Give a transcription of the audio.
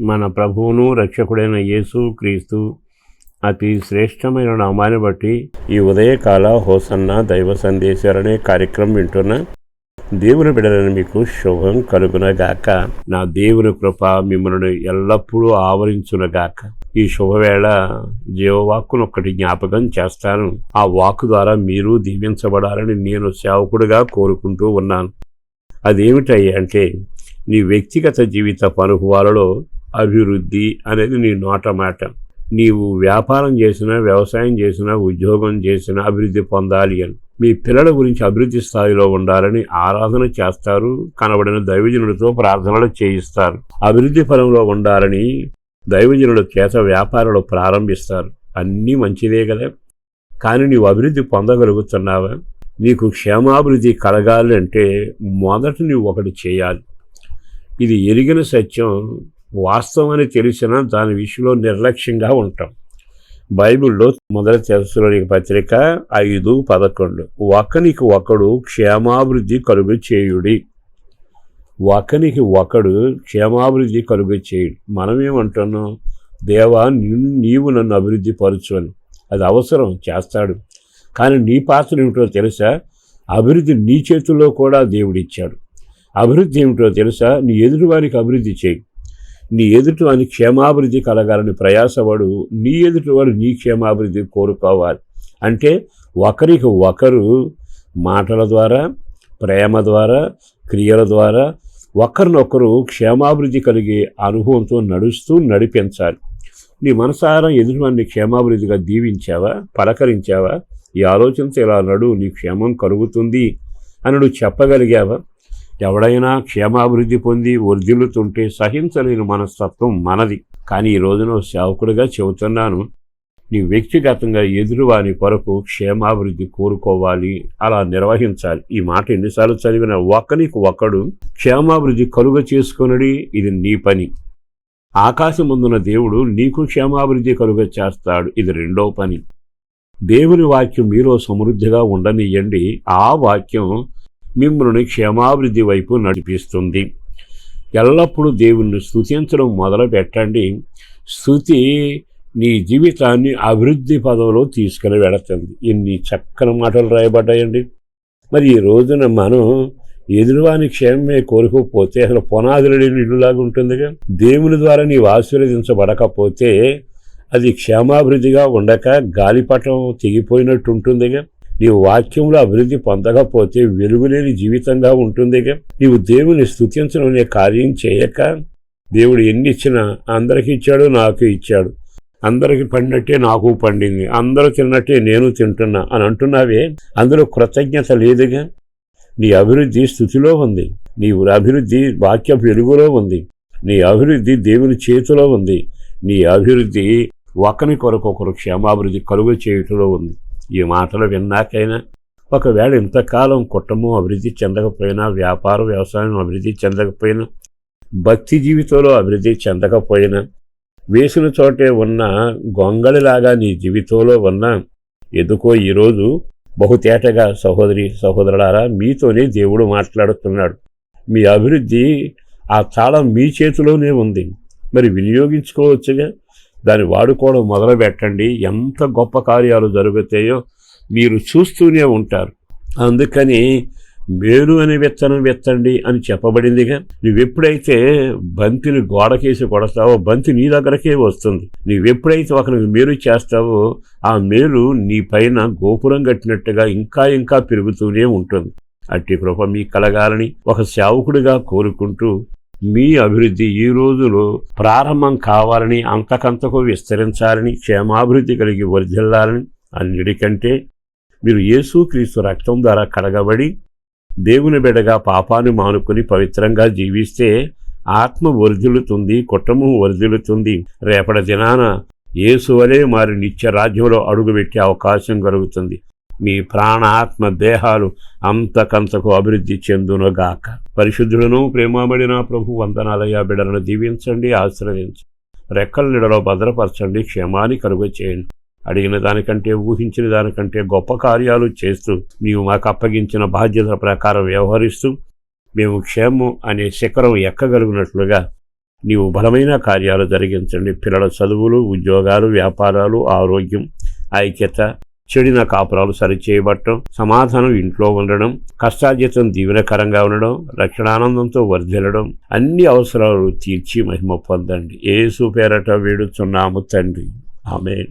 మన ప్రభువును రక్షకుడైన యేసు క్రీస్తు అతి శ్రేష్టమైన నామాన్ని బట్టి ఈ ఉదయకాల హోసన్న దైవ సందేశాలనే కార్యక్రమం వింటున్న దేవుని బిడలని మీకు శుభం కలుగునగాక. నా దేవుని కృప మిమ్మల్ని ఎల్లప్పుడూ ఆవరించునగాక. ఈ శుభవేళ జీవవాక్కును ఒకటి జ్ఞాపకం చేస్తాను. ఆ వాక్కు ద్వారా మీరు దీవించబడాలని నేను సేవకుడిగా కోరుకుంటూ ఉన్నాను. అదేమిటయ్యా అంటే నీ వ్యక్తిగత జీవిత అనుభవాలలో అభివృద్ధి అనేది నీ నోట మాట. నీవు వ్యాపారం చేసినా వ్యవసాయం చేసినా ఉద్యోగం చేసినా అభివృద్ధి పొందాలి అని. మీ పిల్లల గురించి అభివృద్ధి స్థాయిలో ఉండాలని ఆరాధన చేస్తారు. కనబడిన దైవజనుడితో ప్రార్థనలు చేయిస్తారు. అభివృద్ధి ఫలంలో ఉండాలని దైవజనుల చేత వ్యాపారాలు ప్రారంభిస్తారు. అన్నీ మంచిదే కదా. కానీ నీవు అభివృద్ధి పొందగలుగుతున్నావా? నీకు క్షేమాభివృద్ధి కలగాలి అంటే మొదట నువ్వు ఒకటి చేయాలి. ఇది ఎరిగిన సత్యం. వాస్తవమని తెలిసిన దాని విషయంలో నిర్లక్ష్యంగా ఉంటాం. బైబిల్లో మొదటి తెరసులోని పత్రిక ఐదు పదకొండు. ఒకనికి ఒకడు క్షేమాభివృద్ధి కలుగు చేయుడి ఒకనికి ఒకడు క్షేమాభివృద్ధి కలుగు చేయుడు మనమేమంటున్నాం? దేవా నీవు నన్ను అభివృద్ధి పరచు అని అది అవసరం చేస్తాడు. కానీ నీ పాత్ర ఏమిటో తెలుసా? అభివృద్ధి నీ చేతుల్లో కూడా దేవుడిచ్చాడు. అభివృద్ధి ఏమిటో తెలుసా? నీ ఎదుటివారికి అభివృద్ధి చేయి. నీ ఎదుటివాని క్షేమాభివృద్ధి కలగాలని ప్రయాసవాడు నీ ఎదుటివాడు నీ క్షేమాభివృద్ధి కోరుకోవాలి. అంటే ఒకరికి ఒకరు మాటల ద్వారా ప్రేమ ద్వారా క్రియల ద్వారా ఒకరినొకరు క్షేమాభివృద్ధి కలిగే అనుభవంతో నడుస్తూ నడిపించాలి. నీ మనసారా ఎదుటివాడిని క్షేమాభివృద్ధిగా దీవించావా? పలకరించావా? ఈ ఆలోచనతో ఇలా నడు నీ క్షేమం కలుగుతుంది అని నువ్వు చెప్పగలిగావా? ఎవడైనా క్షేమాభివృద్ధి పొంది వర్ధిల్లుతుంటే సహించలేని మనస్తత్వం మనది. కానీ ఈ రోజున సేవకుడిగా చెబుతున్నాను నీ వ్యక్తిగతంగా ఎదురువాని కొరకు క్షేమాభివృద్ధి కోరుకోవాలి అలా నిర్వహించాలి. ఈ మాట ఎన్నిసార్లు చదివిన ఒక్కనికి ఒక్కడు క్షేమాభివృద్ధి కలుగ చేసుకునడి ఇది నీ పని. ఆకాశముందున దేవుడు నీకు క్షేమాభివృద్ధి కలుగ చేస్తాడు ఇది రెండో పని. దేవుని వాక్యం మీలో సమృద్ధిగా ఉండనియండి. ఆ వాక్యం మిమ్మల్ని క్షేమాభివృద్ధి వైపు నడిపిస్తుంది. ఎల్లప్పుడూ దేవుణ్ణి స్థుతించడం మొదలు పెట్టండి స్థుతి నీ జీవితాన్ని అభివృద్ధి పదంలో తీసుకుని వెళుతుంది. ఎన్ని చక్కని మాటలు రాయబడ్డాయండి. మరి ఈ రోజున మనం ఎదురువాని క్షేమమే కోరుకోకపోతే అసలు పునాదులు లేని ఇల్లులాగా ఉంటుందిగా. దేవుని ద్వారా నీవు ఆశీర్వదించబడకపోతే అది క్షేమాభివృద్ధిగా ఉండక గాలిపటం తెగిపోయినట్టు ఉంటుందిగా. నీవు వాక్యంలో అభివృద్ధి పొందకపోతే వెలుగులేని జీవితంగా ఉంటుందిగా. నీవు దేవుని స్థుతించడం అనే కార్యం చేయక. దేవుడు ఎన్ని ఇచ్చినా అందరికి ఇచ్చాడు నాకు ఇచ్చాడు. అందరికి పండినట్టే నాకు పండింది. అందరూ తిన్నట్టే నేను తింటున్నా అని అంటున్నావే? అందులో కృతజ్ఞత లేదుగా. నీ అభివృద్ధి స్థుతిలో ఉంది. నీ అభివృద్ధి వాక్య వెలుగులో ఉంది. నీ అభివృద్ధి దేవుని చేతిలో ఉంది. నీ అభివృద్ధి ఒకరి కొరకు ఒకరు క్షేమాభివృద్ధి కలుగు చేయటంలో ఉంది. ఈ మాటలు విన్నాకైనా ఒకవేళ ఇంతకాలం కుటుంబం అభివృద్ధి చెందకపోయినా వ్యాపార వ్యవసాయం అభివృద్ధి చెందకపోయినా భక్తి జీవితంలో అభివృద్ధి చెందకపోయినా వేసిన చోటే ఉన్న గొంగళిలాగా నీ జీవితంలో ఉన్న ఎందుకో ఈరోజు బహుతేటగా సహోదరి సహోదరులారా మీతోనే దేవుడు మాట్లాడుతున్నాడు. మీ అభివృద్ధి ఆ తాళం మీ చేతిలోనే ఉంది. మరి వినియోగించుకోవచ్చుగా? దాన్ని వాడుకోవడం మొదలు పెట్టండి ఎంత గొప్ప కార్యాలు జరుగుతాయో మీరు చూస్తూనే ఉంటారు. అందుకని మేలు అనే విత్తనం విత్తండి అని చెప్పబడిందిగా. నువ్వెప్పుడైతే బంతిని గోడకేసి కొడతావో బంతి నీ దగ్గరకే వస్తుంది. నువ్వెప్పుడైతే ఒకరికి మేలు చేస్తావో ఆ మేలు నీ పైన గోపురం కట్టినట్టుగా ఇంకా ఇంకా పెరుగుతూనే ఉంటుంది. అట్టి కృప మీ కలగాలని ఒక సేవకుడిగా కోరుకుంటూ మీ అభివృద్ధి ఈ రోజులో ప్రారంభం కావాలని అంతకంతకు విస్తరించాలని క్షేమాభివృద్ధి కలిగి వర్ధిల్లాలని అన్నిటికంటే మీరు యేసుక్రీస్తు రక్తం ద్వారా కడగబడి దేవుని బిడగా పాపాన్ని మానుకుని పవిత్రంగా జీవిస్తే ఆత్మ వర్ధిల్లుతుంది కుటుంబం వర్ధిల్లుతుంది. రేపటి దినాన యేసువలే మారి నిత్య రాజ్యంలో అడుగుపెట్టే అవకాశం కలుగుతుంది. మీ ప్రాణాత్మ దేహాలు అంతకంతకు అభివృద్ధి చెందునుగాక. పరిశుద్ధులను ప్రేమబడిన ప్రభు వందనాలయ్యా బిడలను దీవించండి ఆశ్రయించండి రెక్కల నిడలో భద్రపరచండి క్షేమాన్ని కలుగు చేయండి అడిగిన దానికంటే ఊహించిన దానికంటే గొప్ప కార్యాలు చేస్తూ నీవు మాకు అప్పగించిన బాధ్యతల ప్రకారం వ్యవహరిస్తూ మేము క్షేమం అనే శిఖరం ఎక్కగలిగినట్లుగా నీవు బలమైన కార్యాలు జరిగించండి. పిల్లల చదువులు ఉద్యోగాలు వ్యాపారాలు ఆరోగ్యం ఐక్యత చెడిన కాపురాలు సరిచేయబట్టడం సమాధానం ఇంట్లో ఉండడం కష్టార్జితం దీవెనకరంగా ఉండడం రక్షణానందంతో వర్ధిల్లడం అన్ని అవసరాలు తీర్చి మహిమ పొందండి. ఏసు పేరట వేడుచున్నాము తండ్రి. ఆమె